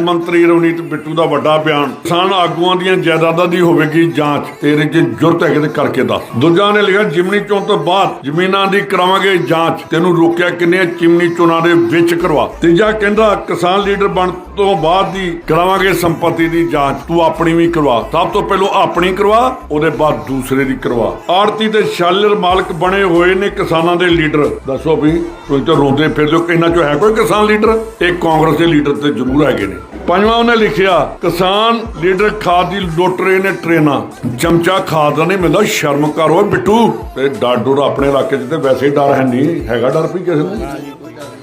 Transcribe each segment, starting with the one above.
ਮੰਤਰੀ ਰਵਨੀਤ ਬਿੱਟੂ ਦਾ ਵੱਡਾ ਬਿਆਨ। ਕਿਸਾਨ ਆਗੂਆਂ ਦੀਆਂ ਜਾਇਦਾਦਾਂ ਦੀ ਹੋਵੇਗੀ ਜਾਂਚ। ਤੇਰੇ 'ਚ ਜੁਰਤ ਹੈ ਤੇ ਕਰਕੇ ਦੱਸ। ਦੂਜਾ ਨੇ ਲਿਖਿਆ, ਜਿਮਨੀ ਚੋਣ ਤੋਂ ਬਾਅਦ ਜ਼ਮੀਨਾਂ ਦੀ ਕਰਾਵਾਂਗੇ ਜਾਂਚ। ਤੈਨੂੰ ਰੋਕਿਆ ਕਿੰਨੇ ਚਿਮਨੀ ਚੋਣਾਂ ਦੇ ਵਿੱਚ ਕਰਵਾ। ਤੀਜਾ ਕਹਿੰਦਾ, ਕਿਸਾਨ ਲੀਡਰ ਬਣ ਤੋਂ ਬਾਅਦ ਦੀ ਕਰਾਵਾਂਗੇ ਸੰਪਤੀ ਦੀ ਜਾਂਚ। ਤੂੰ ਆਪਣੀ ਵੀ ਕਰਵਾ। ਸਭ ਤੋਂ ਪਹਿਲਾਂ ਆਪਣੀ ਕਰਵਾ, ਉਹਦੇ ਬਾਅਦ ਦੂਸਰੇ ਦੀ ਕਰਵਾ। ਆੜਤੀ ਤੇ ਸ਼ਾਲਰ ਮਾਲਕ ਬਣੇ ਹੋਏ ਨੇ ਕਿਸਾਨਾਂ ਦੇ ਲੀਡਰ। ਦੱਸੋ ਵੀ, ਤੁਸੀਂ ਤਾਂ ਰੋਂਦੇ ਫਿਰਦੇ ਹੋ ਕਿ ਇਹਨਾਂ ਚੋਂ ਹੈ ਕੋਈ ਕਿਸਾਨ ਲੀਡਰ? ਇਹ ਕਾਂਗਰਸ ਦੇ ਲੀਡਰ ਤੇ ਜ਼ਰੂਰ ਹੈਗੇ ਨੇ। ਪੰਜਵਾਂ ਉਹਨੇ ਲਿਖਿਆ, ਕਿਸਾਨ ਲੀਡਰ ਖਾਦ ਦੀ ਲੁੱਟ ਰਹੇ ਨੇ ਟ੍ਰੇਨਾਂ। ਚਮਚਾ ਖਾਦ ਦਾ ਨਹੀਂ ਮਿਲਦਾ, ਸ਼ਰਮ ਕਰ ਓਏ ਬਿੱਟੂ। ਤੇ ਡਰ ਡਰ ਆਪਣੇ ਇਲਾਕੇ 'ਚ ਤੇ ਵੈਸੇ ਹੀ ਡਰ ਹੈ ਨਹੀਂ। ਹੈਗਾ ਡਰ ਵੀ ਕਿਸੇ ਨੂੰ?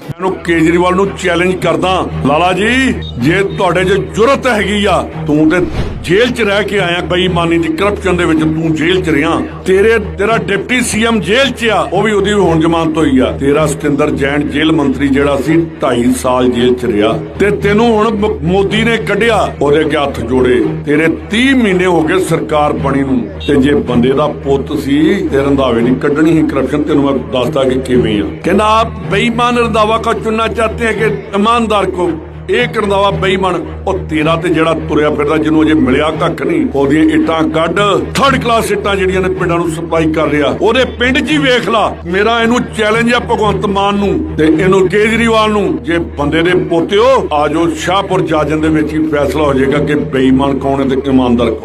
ਮੈਨੂੰ ਕੇਜਰੀਵਾਲ ਨੂੰ ਚੈਲੰਜ ਕਰਦਾ। ਲਾਲਾ ਜੀ, ਜੇ ਤੁਹਾਡੇ 'ਚ ਜੁਰਤ ਹੈਗੀ ਆ, ਤੂੰ ਤੇ ਜੇਲ੍ਹ 'ਚ ਰਹਿ ਕੇ ਆਇਆ ਬੇਈਮਾਨੀ ਦੀ ਕਰਪਸ਼ਨ ਦੇ ਵਿੱਚ, ਤੂੰ ਜੇਲ੍ਹ 'ਚ ਰਿਹਾ। ਤੇਰੇ, ਤੇਰਾ ਡਿਪਟੀ ਸੀਐਮ ਜੇਲ੍ਹ 'ਚ ਆ, ਉਹ ਵੀ ਉਹਦੀ ਵੀ ਹੁਣ ਜ਼ਮਾਨਤ ਹੋਈ ਆ। ਤੇਰਾ ਸਤਿੰਦਰ ਜੈਨ ਜੇਲ੍ਹ ਮੰਤਰੀ ਜਿਹੜਾ ਸੀ 2.5 ਸਾਲ ਜੇਲ੍ਹ 'ਚ ਰਿਹਾ। ਤੇ ਤੈਨੂੰ ਹੁਣ ਮੋਦੀ ਨੇ ਕੱਢਿਆ ਉਹਦੇ ਅੱਗੇ ਹੱਥ ਜੋੜੇ। ਤੇਰੇ 30 ਮਹੀਨੇ ਹੋ ਗਏ ਸਰਕਾਰ ਬਣੀ ਨੂੰ। ਤੇ ਜੇ ਬੰਦੇ ਦਾ ਪੁੱਤ ਸੀ ਤੇ ਰੰਧਾਵੇ ਨਹੀਂ ਕੱਢਣੀ ਸੀ ਕਰਪਸ਼ਨ ਤੈਨੂੰ ਮੈਂ ਦੱਸਦਾ ਕਿ ਕਿਵੇਂ ਆ। ਕਹਿੰਦਾ, ਆਪ ਬੇਈਮਾਨ ਰੰਧਾਵਾ ਕੋ ਚੁਣਨਾ ਚਾਹਤੇ ਹੈ ਕਿ ਇਮਾਨਦਾਰ ਕੋ। ਇਹ ਕਰਦਾਵਾ ਬੇਈਮਾਨ, ਉਹ ਤੇਰਾ ਤੇ ਜਿਹੜਾ ਤੁਰਿਆ ਫਿਰਦਾ, ਜਿਹਨੂੰ ਅਜੇ ਮਿਲਿਆ ਕੱਖ ਨਹੀਂ। ਉਹਦੀਆਂ ਇੱਟਾਂ ਕੱਢ ਥਰਡ ਕਲਾਸ ਇੱਟਾਂ ਜਿਹੜੀਆਂ ਨੇ ਪਿੰਡਾਂ ਨੂੰ ਸਪਲਾਈ ਕਰ ਰਿਹਾ। ਉਹਦੇ ਪਿੰਡ 'ਚ ਹੀ ਵੇਖ ਲਾ, ਮੇਰਾ ਇਹਨੂੰ ਚੈਲੰਜ ਆ ਭਗਵੰਤ ਮਾਨ ਨੂੰ ਤੇ ਇਹਨੂੰ ਕੇਜਰੀਵਾਲ ਨੂੰ। ਜੇ ਬੰਦੇ ਦੇ ਪੋਤਿਓ ਆਜੋ ਸ਼ਾਹਪੁਰ ਜਾਜਨ ਦੇ ਵਿੱਚ ਹੀ ਫੈਸਲਾ ਹੋ ਜਾਏਗਾ ਕਿ ਬੇਈਮਾਨ ਕੌਣ ਹੈ ਤੇ ਇਮਾਨਦਾਰ ਕੌਣ।